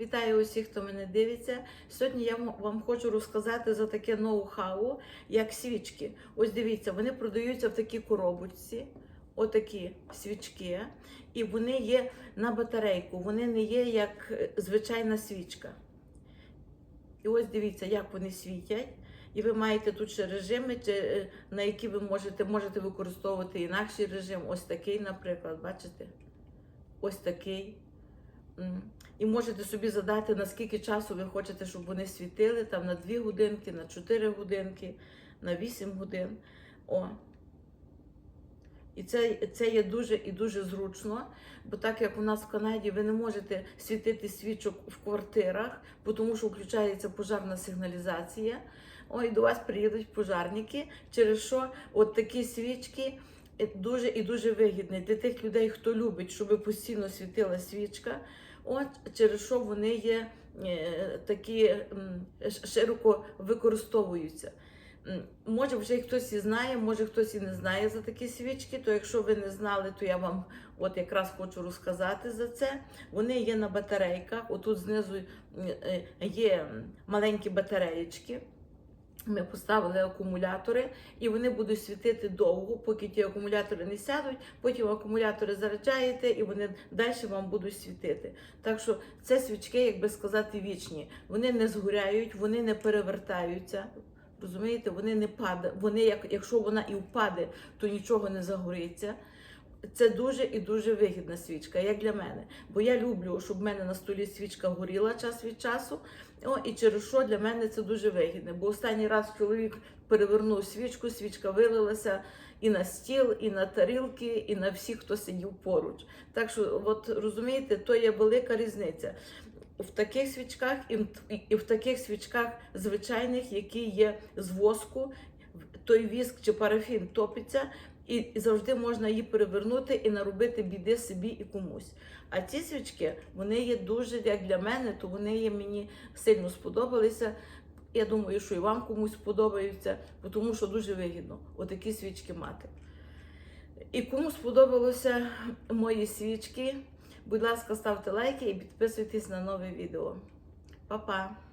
Вітаю усіх, хто мене дивиться. Сьогодні я вам хочу розказати за таке ноу-хау, як свічки. Ось дивіться, вони продаються в такій коробочці, отакі свічки, і вони є на батарейку, вони не є як е, звичайна свічка. І ось дивіться, як вони світять. І ви маєте тут ще режими, чи, е, на які ви можете, можете використовувати інакший режим. Ось такий, наприклад, бачите? Ось такий. І можете собі задати, наскільки часу ви хочете, щоб вони світили, там на 2 годинки, на 4 годинки, на 8 годин. О. І це, це є дуже і дуже зручно, бо так як у нас в Канаді ви не можете світити свічок в квартирах, тому що включається пожарна сигналізація. Ой, до вас приїдуть пожарники, через що от такі свічки дуже і дуже вигідні для тих людей, хто любить, щоб постійно світила свічка. От через що вони є е, такі широко використовуються. Може, вже хтось і знає, може хтось і не знає за такі свічки. То якщо ви не знали, то я вам от якраз хочу розказати за це. Вони є на батарейках. Отут знизу е, е, є маленькі батареєчки. Ми поставили акумулятори, і вони будуть світити довго, поки ті акумулятори не сядуть. Потім акумулятори заряджаєте, і вони далі вам будуть світити. Так що це свічки, як би сказати, вічні. Вони не згоряють, вони не перевертаються. Розумієте, вони не падають. Вони, як, якщо вона і впаде, то нічого не загориться. Це дуже і дуже вигідна свічка, як для мене. Бо я люблю, щоб в мене на столі свічка горіла час від часу. О, і через що для мене це дуже вигідно. Бо останній раз чоловік перевернув свічку, свічка вилилася і на стіл, і на тарілки, і на всіх, хто сидів поруч. Так що, от розумієте, то є велика різниця. В таких свічках і в таких свічках звичайних, які є з воску, той віск чи парафін топиться, і, завжди можна її перевернути і наробити біди собі і комусь. А ці свічки, вони є дуже, як для мене, то вони є мені сильно сподобалися. Я думаю, що і вам комусь сподобаються, тому що дуже вигідно отакі свічки мати. І кому сподобалося мої свічки, будь ласка, ставте лайки і підписуйтесь на нове відео. Па-па!